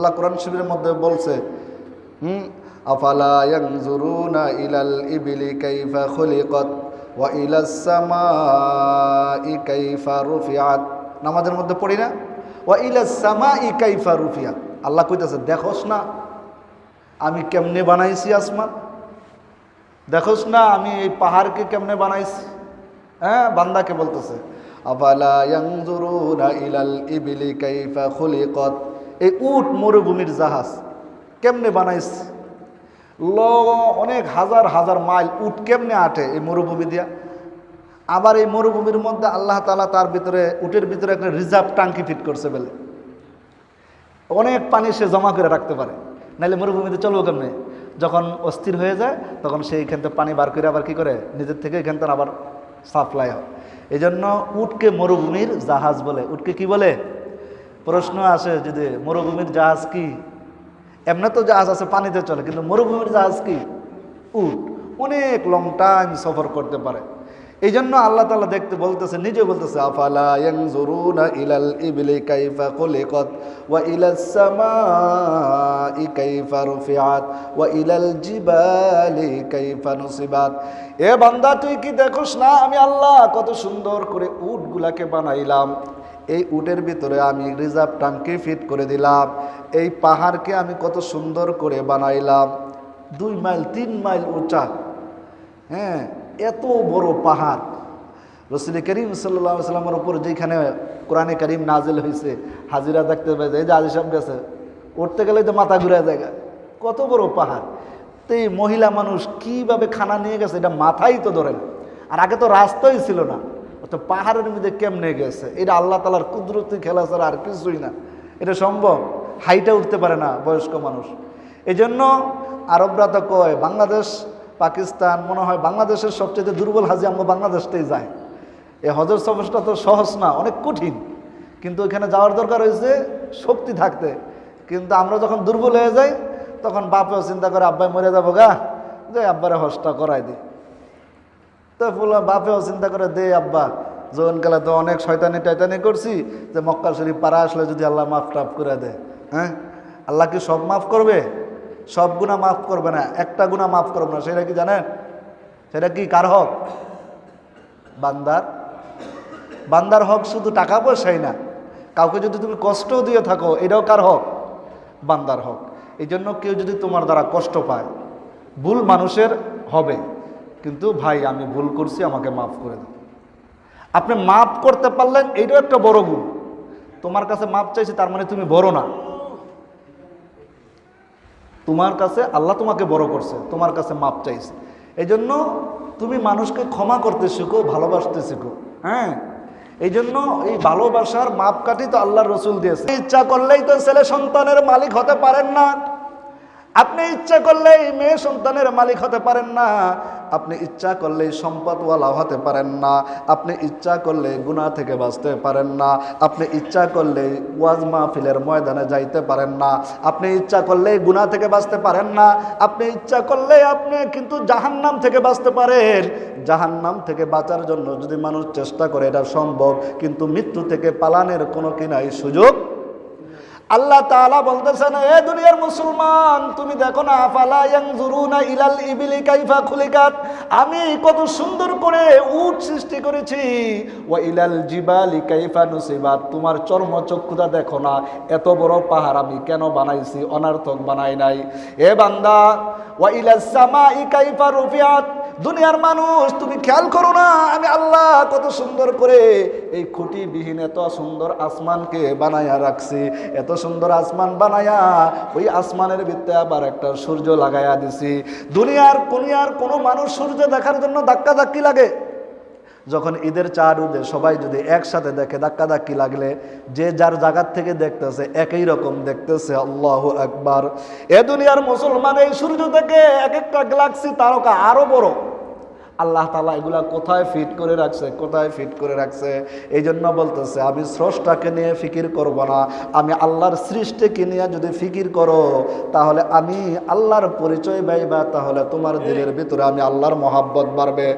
আল্লাহ কোরআন শিবিরের মধ্যে বলছে, হুম, আফালা ইয়ানজুরুনা ইলাল ইবিলি কাইফা খুলিকাত ওয়া ইলাস সামাই কাইফা রুফিআত। নামাজের মধ্যে পড়ি না? ওয়া ইলাস সামাই কাইফা রুফিআত। আল্লাহ কইতাছে, দেখোস না, আমি কেমনে বানাইছি আসমান? দেখোস না, আমি এই পাহাড়কে কেমনে বানাইছি? হ্যাঁ বান্দাকে বলতেছে, আফালা ইয়ানজুরুনা ইলাল ইবিলি কাইফা খুলিকাত এই উট মরুভূমির জাহাজ কেমনে বানাইছে ল অনেক হাজার হাজার মাইল উট কেমনে আটে এই মরুভূমি দিয়া? আবার এই মরুভূমির মধ্যে আল্লাহ তালা তার ভিতরে, উটের ভিতরে একটা রিজার্ভ টাঙ্কি ফিট করছে বলে। অনেক পানি সে জমা করে রাখতে পারে। নাহলে মরুভূমিতে চলবো কেমনে? যখন অস্থির হয়ে যায়, তখন সে এখান থেকে পানি বার করে আবার কি করে? নিজের থেকে এখান থেকে আবার সাপ্লাই হয়। এই জন্য উটকে মরুভূমির জাহাজ বলে। উটকে কি বলে? প্রশ্ন আসে যদি, মরুভূমির জাহাজ কি? এমনি তো জাহাজ আছে, পানিতে চলে, কিন্তু মরুভূমির জাহাজ কি? উট। অনেক লং টাইম সফর করতে পারে। এই জন্য আল্লাহ তালা দেখতে বলতেছে নিজে বলতেছে, আফালা কাইফা ওয়া কাইফা জিবালি কাইফা এ বান্দা, তুই কি দেখোস না, আমি আল্লাহ কত সুন্দর করে উটগুলাকে বানাইলাম। এই উটের ভিতরে আমি রিজার্ভ ট্যাঙ্কি ফিট করে দিলাম। এই পাহাড়কে আমি কত সুন্দর করে বানাইলাম। দুই মাইল, তিন মাইল উঁচা। হ্যাঁ এত বড় পাহাড়। রসুল করিম সাল্লা সাল্লামের উপর যেখানে কোরআনে করিম নাজিল হয়েছে হাজিরা দেখতে পাই এই যে আজি সব গেছে, উঠতে গেলে তো মাথা ঘুরে জায়গা কত বড় পাহাড়। তো এই মহিলা মানুষ কীভাবে খানা নিয়ে গেছে, এটা মাথাই তো ধরে আর আগে তো রাস্তাই ছিল না। তো পাহাড়ের মধ্যে কেমনে গেছে? এটা আল্লাহ তালার কুদরতি খেলা ছাড়া আর কিছুই না। এটা সম্ভব? হাইটে উঠতে পারে না বয়স্ক মানুষ। এই জন্য আরবরা তো কয়, বাংলাদেশ, পাকিস্তান, মনে হয় বাংলাদেশের সবচেয়ে দুর্বল হাজি আমরা বাংলাদেশটাই যায় এই হজর সফরটা তো সহজ না, অনেক কঠিন। কিন্তু ওইখানে যাওয়ার দরকার হয়েছে শক্তি থাকতে। কিন্তু আমরা যখন দুর্বল হয়ে যাই, তখন বাপেও চিন্তা করে, আব্বাই মরে যাব গা। যে আব্বারে হজটা করাই দিই। তো ফুল বাপেও চিন্তা করে, দে আব্বা, যৌনকালে তো অনেক শয়তানি টয়তানি করছি, যে মক্কা শরীফ পাড়া আসলে যদি আল্লাহ মাফ টাফ করে দেয়। হ্যাঁ? আল্লাহ কি সব মাফ করবে? সব গুণা মাফ করবে না, একটা গুণা মাফ করবে না, সেটা কি জানেন? সেটা কি কার হক? বান্দার। বান্দার হক শুধু টাকা পয়সাই না, কাউকে যদি তুমি কষ্টও দিয়ে থাকো, এটাও কার হক? বান্দার হক। এই জন্য কেউ যদি তোমার দ্বারা কষ্ট পায়, ভুল মানুষের হবে। কিন্তু ভাই, আমি ভুল করছি, আমাকে মাফ করে দাও। আপনি মাফ করতে পারলেন, এইটাও একটা বড় গুণ। তোমার কাছে মাপ চাইছে, তার মানে তুমি বড় না। তোমার কাছে আল্লাহ তোমাকে বড় করছে, তোমার কাছে মাপ চাইছে। এই জন্য তুমি মানুষকে ক্ষমা করতে শিখো, ভালোবাসতে শিখো হ্যাঁ? এই জন্য এই ভালোবাসার মাপকাঠি তো আল্লাহর রসুল দিয়েছে। ইচ্ছা করলেই তো ছেলে সন্তানের মালিক হতে পারেন না। আপনি ইচ্ছা করলেই মেয়ে সন্তানের মালিক হতে পারেন না। আপনি ইচ্ছা করলেই সম্পদওয়ালা হতে পারেন না। আপনি ইচ্ছা করলে গুণা থেকে বাঁচতে পারেন না। আপনি ইচ্ছা করলেই ওয়াজ মাহফিলের ময়দানে যাইতে পারেন না। আপনি ইচ্ছা করলেই গুণা থেকে বাঁচতে পারেন না। আপনি ইচ্ছা করলে আপনি কিন্তু জাহান্নাম থেকে বাঁচতে পারেন। জাহান্নাম থেকে বাঁচার জন্য যদি মানুষ চেষ্টা করে, এটা সম্ভব। কিন্তু মৃত্যু থেকে পালানের কোনো কিনাই সুযোগ আল্লাহ তাআলা বলতেছেন, এ দুনিয়ার মুসলমান, তুমি দেখো না আফালা ইয়ানজুরুনা ইলাল ইবিলি কাইফা খুলিকাত, আমি কত সুন্দর করে উট সৃষ্টি করেছি। ওয়া ইলাল জিবালি কাইফা নুসিবাত, তোমার চর্ম চর্মচক্ষুটা দেখো না, এত বড় পাহাড় আমি কেন বানাইছি, অনার্থক বানাই নাই। এ বান্দা, ওয়া ইলাস সামাই কাইফা রুফিয়াত দুনিয়ার মানুষ, তুমি খেয়াল করো না, আমি আল্লাহ কত সুন্দর করে এই খুঁটিবিহীন, এত সুন্দর আসমানকে বানায়া রাখছি, এত সুন্দর আসমান বানায়া ওই আসমানের ভিতরে আবার একটা সূর্য লাগাইয়া দিছি। দুনিয়ার দুনিয়ার কোনো মানুষ সূর্য দেখার জন্য ধাক্কা ধাক্কি লাগে। যখন ঈদের চার উদে সবাই যদি একসাথে দেখে ধাক্কা ধাক্কি লাগলে, যে যার জায়গার থেকে দেখতেছে, একই রকম দেখতেছে, আল্লাহ একবার এ দুনিয়ার মুসলমান এই সূর্য থেকে এক একটা গ্যালাক্সি তারকা আরও বড়। আল্লাহ তালা এগুলা কোথায় ফিট করে রাখছে, কোথায় ফিট করে রাখছে? এই জন্য বলতেছে, আমি স্রষ্টাকে নিয়ে ফিকির করব না। আমি আল্লাহর সৃষ্টিকে নিয়ে যদি ফিকির করো, তাহলে আমি আল্লাহর পরিচয় পাইবা, তাহলে তোমার দিলের ভিতরে আমি আল্লাহর মহাব্বত বাড়বে।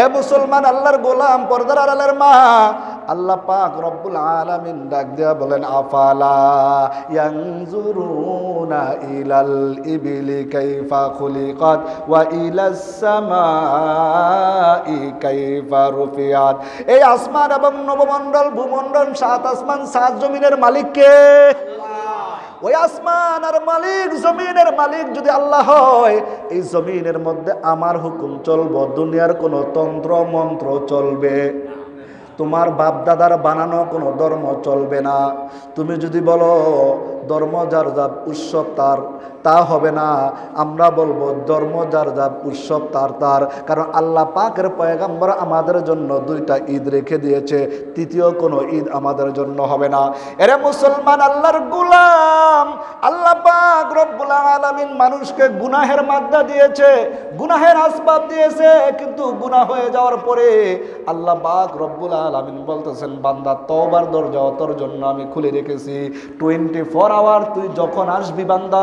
এ মুসলমান, আল্লাহর গোলাম, পর্দার আল্লাহর মা আল্লাহ পাক রব্বুল আলামিন ডাক দেয়া বলেন, আফালা ইয়ানজুরুনা ইলাল ইবিলি কাইফা খুলিকাত ওয়া ইলাস সামাই কাইফা রুফিয়াত। এই আসমান এবং নবমণ্ডল, ভূমণ্ডল, সাত আসমান, সাত জমিনের মালিক কে? ওই আসমান আর মালিক, জমিনের মালিক যদি আল্লাহ হয়, এই জমিনের মধ্যে আমার হুকুম চলবো, দুনিয়ার কোনো তন্ত্র মন্ত্র চলবে। তোমার বাপদাদার বানানো কোনো ধর্ম চলবে না। তুমি যদি বলো ধর্ম যার যা উৎসব তার, তা হবে না। আমরা বলব ধর্ম যার যা উৎসব তার তার। কারণ আল্লাহ পাকের পয়গাম্বর আমাদের জন্য দুইটা ঈদ রেখে দিয়েছে। তৃতীয় কোনো ঈদ আমাদের জন্য হবে না। এরে মুসলমান, আল্লাহর গুলাম! আল্লাহ পাক রব্বুল আলামিন মানুষকে গুনাহের মাদ্দা দিয়েছে, গুনাহের আসবাব দিয়েছে, কিন্তু গুনাহ হয়ে যাওয়ার পরে আল্লাহ পাক রব্বুল আলামিন বলতেছেন, বান্দা, তওবার দরজা তোর জন্য আমি খুলে রেখেছি। টোয়েন্টি ফোর আওয়ার তুই যখন আসবি বান্দা,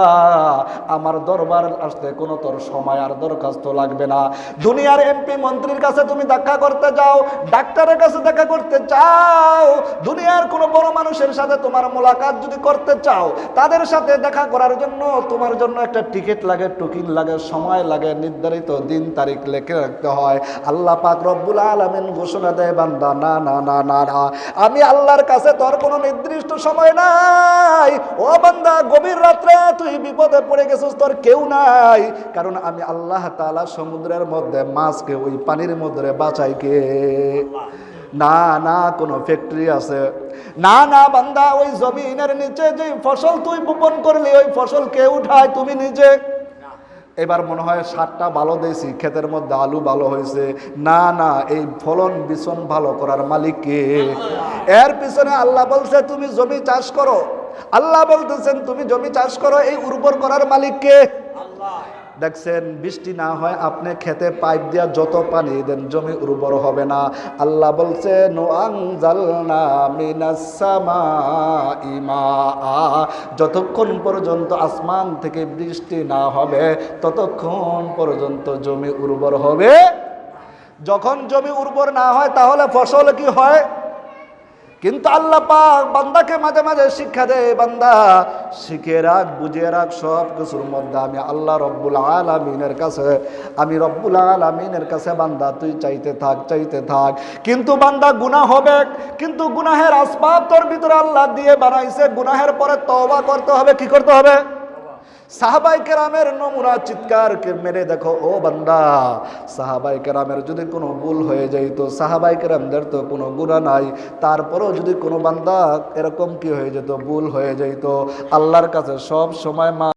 আমার দরবার আসতে কোনো তোর সময় আর দরখাস্ত লাগবে না। দুনিয়ার এমপি মন্ত্রীর কাছে তুমি দেখা করতে যাও, ডাক্তারের কাছে দেখা করতে চাও। দুনিয়ার কোনো বড় মানুষের সাথে তোমার মোলাকাত যদি করতে চাও, তাদের সাথে দেখা করার জন্য তোমার জন্য একটা টিকিট লাগে, টুকিন লাগে, সময় লাগে, নির্ধারিত দিন, তারিখ লেখে রাখতে হয়। আল্লাহ পাক রব্বুল আলামিন ঘোষণা দেয়, বান্দা, না না না না না। আমি আল্লাহর কাছে তোর কোনো নির্দিষ্ট সময় নাই। ও বান্দা, গভীর রাত্রে তুই বিপদে পড়ে গেছিস, তোর কেউ নাই। কারণ আমি আল্লাহ তাআলা সমুদ্রের মধ্যে, মাছকে ওই পানির মধ্যে বাঁচাই কে। না না, কোনো ফ্যাক্টরি আছে। না না, বান্দা, ওই জমিনের নিচে যে ফসল তুই বপন করলি, ওই ফসল কে উঠায় তুমি নিজে? এবার মনে হয় সারটা ভালো দিয়েছি, ক্ষেতের মধ্যে আলু ভালো হয়েছে। না না, এই ফলন বিছন ভালো করার মালিক কে? এর পিছনে আল্লাহ বলছে, তুমি জমি চাষ করো। আল্লাহ বলতেছেন তুমি জমি চাষ করো এই উর্বর করার মালিককে। দেখছেন বৃষ্টি না হয় আপনি খেতে পাইপ দিয়া যত পানি দেন জমি উর্বর হবে না। আল্লাহ বলছে ইমা যতক্ষণ পর্যন্ত আসমান থেকে বৃষ্টি না হবে ততক্ষণ পর্যন্ত জমি উর্বর হবে। যখন জমি উর্বর না হয় তাহলে ফসল কি হয়? কিন্তু আল্লাহ পাক বান্দাকে মাঝে মাঝে শিক্ষা দেয়, বান্দা, শিখে রাখ, বুঝে রাখ সব কিছুর মধ্যে। আমি আল্লাহ রব্বুল আলমিনের কাছে, আমি রব্বুল আলমিনের কাছে, বান্দা, তুই চাইতে থাক চাইতে থাক। কিন্তু বান্দা, গুনাহ হবে। কিন্তু গুনাহের আসবাব তোর ভিতরে আল্লাহ দিয়ে বানাইছে। গুনাহের পরে তওবা করতে হবে, কি করতে হবে? সাহাবাই কেরামের নমুনা চিৎকার মেরে দেখো, ও বান্দা। সাহাবাই কেরামের যদি কোনো ভুল হয়ে যাইত সাহাবাই কেরামদের তো কোনো গুণা নাই। তারপরেও যদি কোনো বান্দা এরকম কি হয়ে যেত, ভুল হয়ে যেত আল্লাহর কাছে সব সময় মা